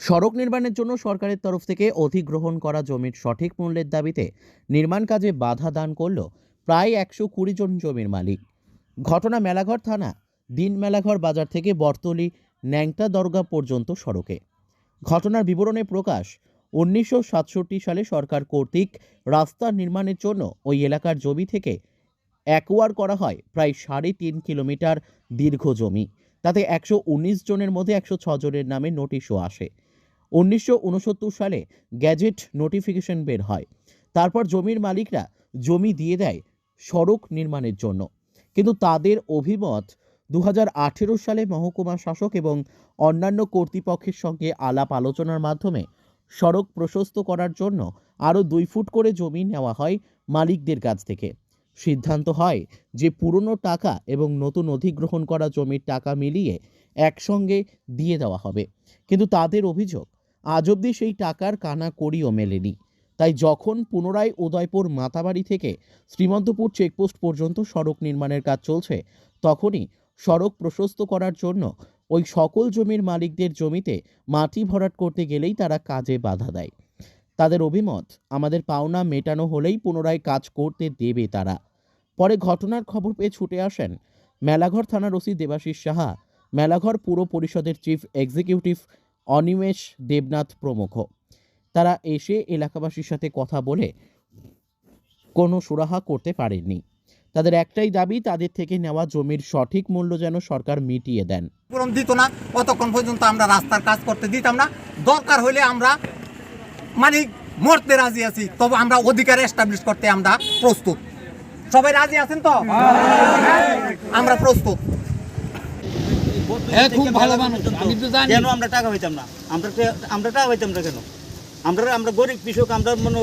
সড়ক নির্মাণের জন্য সরকারের তরফ থেকে অধিগ্রহণ করা জমির সঠিক মূল্যের দাবিতে নির্মাণ কাজে বাধা দান করল প্রায় একশো কুড়ি জন জমির মালিক। ঘটনা মেলাঘর থানা, দিন মেলাঘর বাজার থেকে বর্তলি, ন্যাংটা দরগা পর্যন্ত সড়কে। ঘটনার বিবরণে প্রকাশ, উনিশশো সাতষট্টি সালে সরকার কর্তৃক রাস্তা নির্মাণের জন্য ওই এলাকার জমি থেকে অ্যাকোয়ার করা হয় প্রায় সাড়ে তিন কিলোমিটার দীর্ঘ জমি। তাতে একশো উনিশ জনের মধ্যে একশো জনের নামে নোটিশও আসে। উনিশশো উনসত্তর সালে গ্যাজেট নোটিফিকেশন বের হয়। তারপর জমির মালিকরা জমি দিয়ে দেয় সড়ক নির্মাণের জন্য। কিন্তু তাদের অভিমত দু হাজার আঠেরো সালে মহকুমা শাসক এবং অন্যান্য কর্তৃপক্ষের সঙ্গে আলাপ আলোচনার মাধ্যমে সড়ক প্রশস্ত করার জন্য আরও দুই ফুট করে জমি নেওয়া হয় মালিকদের কাছ থেকে। সিদ্ধান্ত হয় যে পুরনো টাকা এবং নতুন অধিগ্রহণ করা জমির টাকা মিলিয়ে একসঙ্গে দিয়ে দেওয়া হবে। কিন্তু তাদের অভিযোগ আজ অবধি সেই টাকার কানা কড়িও মেলেনি। তাই যখন পুনরায় উদয়পুর মাতাবাড়ি থেকে শ্রীমন্তপুর চেকপোস্ট পর্যন্ত সড়ক নির্মাণের কাজ চলছে, তখনই সড়ক প্রশস্ত করার জন্য ওই সকল জমির মালিকদের জমিতে মাটি ভরাট করতে গেলেই তারা কাজে বাধা দেয়। তাদের অভিমত, আমাদের পাওনা মেটানো হলেই পুনরায় কাজ করতে দেবে তারা। পরে ঘটনার খবর পেয়ে ছুটে আসেন মেলাঘর থানার ওসি দেবাশিস সাহা। মেলাঘর পুর পরিষদের চিফ এক্সিকিউটিভ অনিমেষ দেবনাথ প্রমুখ। তারা এসে এলাকাবাসীর সাথে কথা বলে কোনো সুরাহা করতে পারেননি। তাদের একটাই দাবি, তাদের থেকে নেওয়া জমির সঠিক মূল্য যেন সরকার মিটিয়ে দেন। দিত না, অতক্ষণ পর্যন্ত আমরা রাস্তার কাজ করতে দিতাম না। দরকার হলে আমরা মানে মরতে রাজি আছি, তবে আমরা অধিকার এস্টাবলিশ করতে আমরা প্রস্তুত। সবাই রাজি আছেন তো? আমরা প্রস্তুত। হ্যাঁ খুব ভালো মানুষ। আমি তো জানি। কেন আমরা টাকা পাইতাম না? আমরা আমরা টাকা পাইতাম না কেন? আমরা আমরা গরিব কৃষক আমরা মনে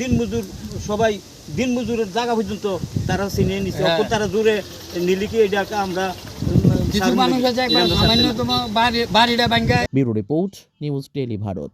দিন মজুর সবাই দিন মজুরের জায়গা পর্যন্ত তারা চিনিয়ে নিচ্ছে হ্যাঁ। তারা জোরে নিলি কি আমরা কিছু মানুষ আছে একবার সামান্যতম বাড়ি বাড়িটা ভাঙ্গা bureau report news tele Bharat.